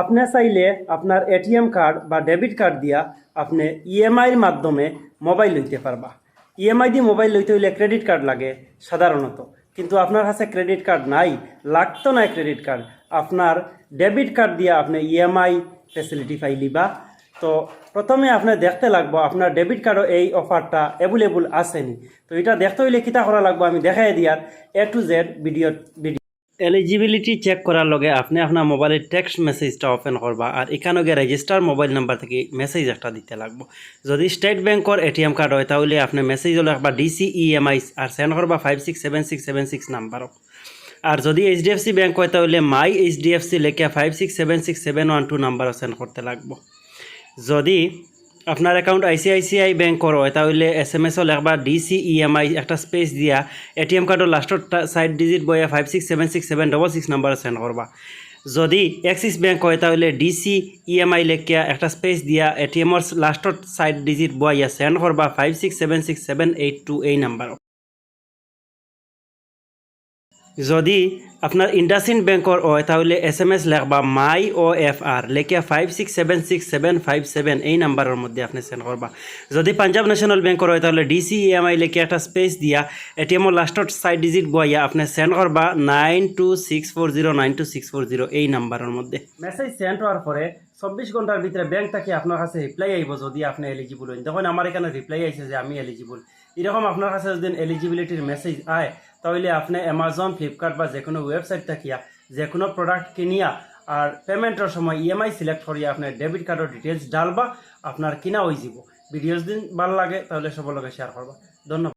আপনি চাইলে আপনার এটিএম কার্ড বা ডেবিট কার্ড দিয়া আপনি ইএমআইয়ের মাধ্যমে মোবাইল লইতে পারবা। ইএমআই দিয়ে মোবাইল লইতে হইলে ক্রেডিট কার্ড লাগে সাধারণত। কিন্তু আপনার কাছে ক্রেডিট কার্ড নাই, লাগতো না ক্রেডিট কার্ড। আপনার ডেবিট কার্ড দিয়ে আপনি ইএমআই ফেসিলিটি পাইলিবা তো প্রথমে আপনি দেখতে লাগবো আপনার ডেবিট কার্ডও এই অফারটা অ্যাভেলেবল আসেনি। তো এটা দেখতে হইলে কিতা করা লাগবো আমি দেখাই দিয়ার A to Z video video eligibility check করার লগে আপনি আপনার মোবাইলের টেক্সট মেসেজটা ওপেন করবা আর এখানে গিয়ে রেজিস্টার মোবাইল নাম্বার থেকে মেসেজ একটা দিতে লাগবো। যদি স্টেট ব্যাংকর এটিএম কার্ড হয়, তাহলে আপনি মেসেজ হলে একবার ডিসি ইএমআই আর সেন্ড করবা five six seven six seven six নাম্বারও আর যদি এইচডিএফসি ব্যাংক হয়, তাহলে মাই এইচডিএফসি লেখা five six seven six seven one two নাম্বারও সেন্ড করতে লাগবো। যদি আপনার অ্যাকাউন্ট আইসিআইসিআই ব্যাঙ্ক হয় তাহলে এস এম এসও লেখবা ডিসি ইএমআই একটা স্পেস দিয়া এটিএম কার্ডের লাস্টর সাইড ডিজিট বইয়া five six seven six seven double six number send করবা। যদি এক্সিস ব্যাঙ্ক হয়, তাহলে ডিসি ইএমআই লেখিয়া একটা স্পেস দিয়া এটিএমর লাস্টর সাইড ডিজিট বইয়া সেন্ড করবা five six seven six seven eight two এই নাম্বার যদি আপনার ইন্ডাসিন ব্যাংকর হয়, তাহলে এস এম এস লেখবা মাই ও এফ আর লেখিয়া five six seven six seven five seven এই নাম্বারের মধ্যে আপনি সেন্ড করবা যদি পাঞ্জাব ন্যাশনাল ব্যাংকর হয়, তাহলে ডিসি ইএমআই লেখিয়া একটা স্পেস দিয়া এটিএমর লাস্টর সাইড ডিজিট বইয়া আপনি সেন্ড করবা nine two six four zero nine two six four zero এই নাম্বারের মধ্যে। মেসেজ সেন্ড হওয়ার পরে চব্বিশ ঘণ্টার ভিতরে ব্যাংক থেকে আপনার কাছে রিপ্লাই আইব যদি আপনি এলিজিবল হন দেখুন আমার এখানে রিপ্লাই আইছে যে আমি এলিজিবল এরকম আপনার কাছে যদি এলিজিবিলিটির মেসেজ আয় তাহলে আপনি অ্যামাজন ফ্লিপকার্ট বা যে কোনো ওয়েবসাইট থাকিয়া যে কোনো প্রোডাক্ট কিনিয়া আর পেমেন্টের সময় ইএমআই সিলেক্ট করিয়া আপনার ডেবিট কার্ডের ডিটেলস ডালবা আপনার কিনা হয়ে যাব ভিডিওস দিন ভালো লাগে তাহলে সবার লগে শেয়ার করবা। ধন্যবাদ।